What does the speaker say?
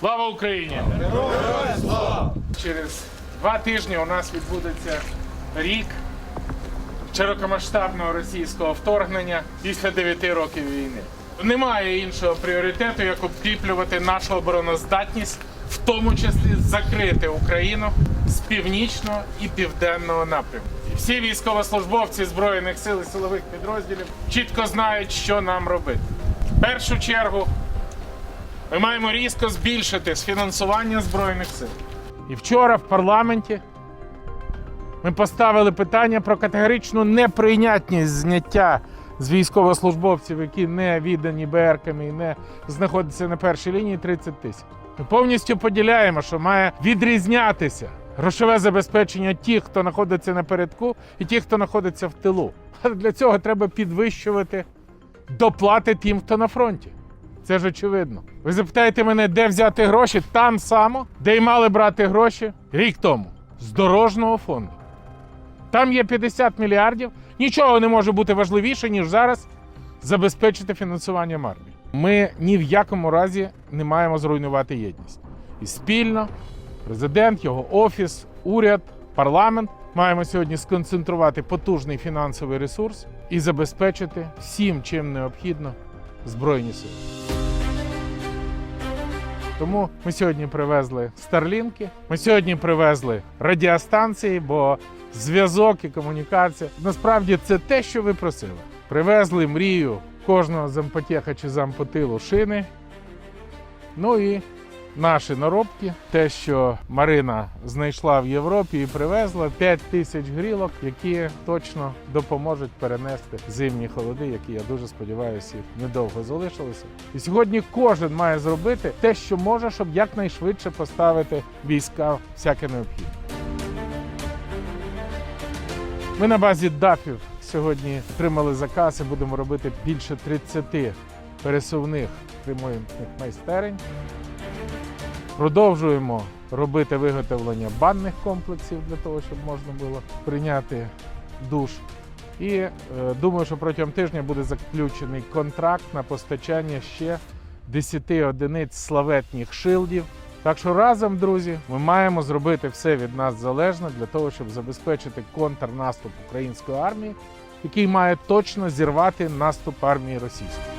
Слава Україні! Через два тижні у нас відбудеться рік широкомасштабного російського вторгнення після 9 років війни. Немає іншого пріоритету, як укріплювати нашу обороноздатність, в тому числі закрити Україну з північного і південного напрямку. Всі військовослужбовці збройних сил і силових підрозділів чітко знають, що нам робити. В першу чергу ми маємо різко збільшити фінансування збройних сил. І вчора в парламенті ми поставили питання про категоричну неприйнятність зняття з військовослужбовців, які не віддані БРКами і не знаходяться на першій лінії 30 тисяч. Ми повністю поділяємо, що має відрізнятися грошове забезпечення тих, хто знаходиться напередку, і тих, хто знаходиться в тилу. Але для цього треба підвищувати доплати тим, хто на фронті. Це ж очевидно. Ви запитаєте мене, де взяти гроші? Там само, де й мали брати гроші рік тому з дорожнього фонду. Там є 50 мільярдів. Нічого не може бути важливіше, ніж зараз забезпечити фінансування армії. Ми ні в якому разі не маємо зруйнувати єдність. І спільно президент, його офіс, уряд, парламент маємо сьогодні сконцентрувати потужний фінансовий ресурс і забезпечити всім, чим необхідно, збройні сили. Тому ми сьогодні привезли старлінки. Ми сьогодні привезли радіостанції, бо зв'язок і комунікація насправді це те, що ви просили. Привезли мрію кожного зампотєха чи зампотилу шини. Ну і наші наробки, те, що Марина знайшла в Європі і привезла 5 тисяч грілок, які точно допоможуть перенести зимні холоди, які я дуже сподіваюся, недовго залишилися. І сьогодні кожен має зробити те, що може, щоб якнайшвидше поставити війська всяке необхідне. Ми на базі ДАФів сьогодні отримали заказ і будемо робити більше 30 пересувних ремонтних майстерень. Продовжуємо робити виготовлення банних комплексів для того, щоб можна було прийняти душ. І е, думаю, що протягом тижня буде заключений контракт на постачання ще 10 одиниць славетних шилдів. Так що разом, друзі, ми маємо зробити все від нас залежне для того, щоб забезпечити контрнаступ української армії, який має точно зірвати наступ армії російської.